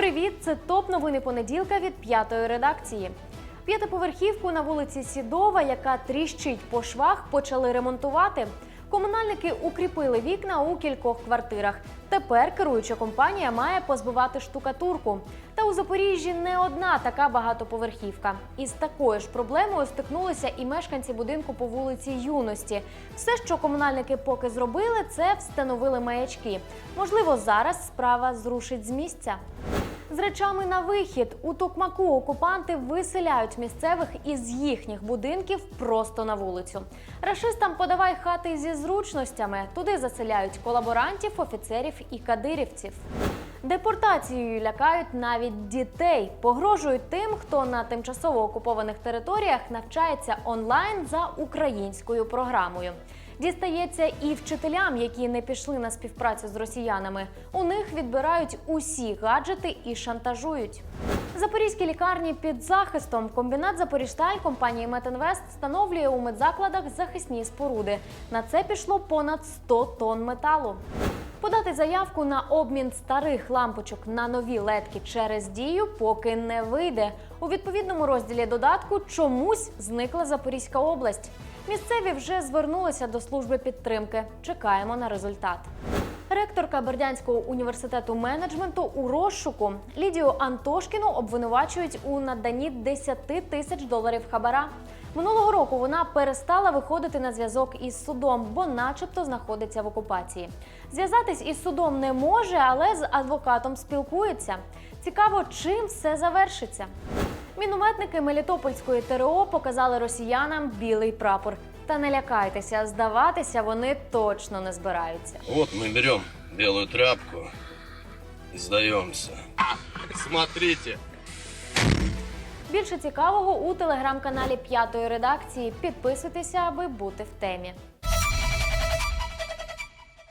Привіт! Це топ новини понеділка від п'ятої редакції. П'ятиповерхівку на вулиці Сідова, яка тріщить по швах, почали ремонтувати. Комунальники укріпили вікна у кількох квартирах. Тепер керуюча компанія має позбивати штукатурку. Та у Запоріжжі не одна така багатоповерхівка. Із такою ж проблемою стикнулися і мешканці будинку по вулиці Юності. Все, що комунальники поки зробили, це встановили маячки. Можливо, зараз справа зрушить з місця. З речами на вихід у Токмаку окупанти виселяють місцевих із їхніх будинків просто на вулицю. Рашистам подавай хати зі зручностями. Туди заселяють колаборантів, офіцерів і кадирівців. Депортацією лякають навіть дітей, погрожують тим, хто на тимчасово окупованих територіях навчається онлайн за українською програмою. Дістається і вчителям, які не пішли на співпрацю з росіянами. У них відбирають усі гаджети і шантажують. Запорізькі лікарні під захистом. Комбінат Запоріжсталь компанії Метинвест встановлює у медзакладах захисні споруди. На це пішло понад 100 тонн металу. Подати заявку на обмін старих лампочок на нові ледки через дію поки не вийде. У відповідному розділі додатку чомусь зникла Запорізька область. Місцеві вже звернулися до служби підтримки. Чекаємо на результат. Ректорка Бердянського університету менеджменту у розшуку Лідію Антошкіну обвинувачують у наданні 10 тисяч доларів хабара. Минулого року вона перестала виходити на зв'язок із судом, бо, начебто, знаходиться в окупації. Зв'язатись із судом не може, але з адвокатом спілкується. Цікаво, чим все завершиться. Мінометники Мелітопольської ТРО показали росіянам білий прапор. Та не лякайтеся, здаватися вони точно не збираються. Вот мы берем белую тряпку и сдаемся. Смотрите. Більше цікавого у телеграм-каналі п'ятої редакції. Підписуйтеся, аби бути в темі.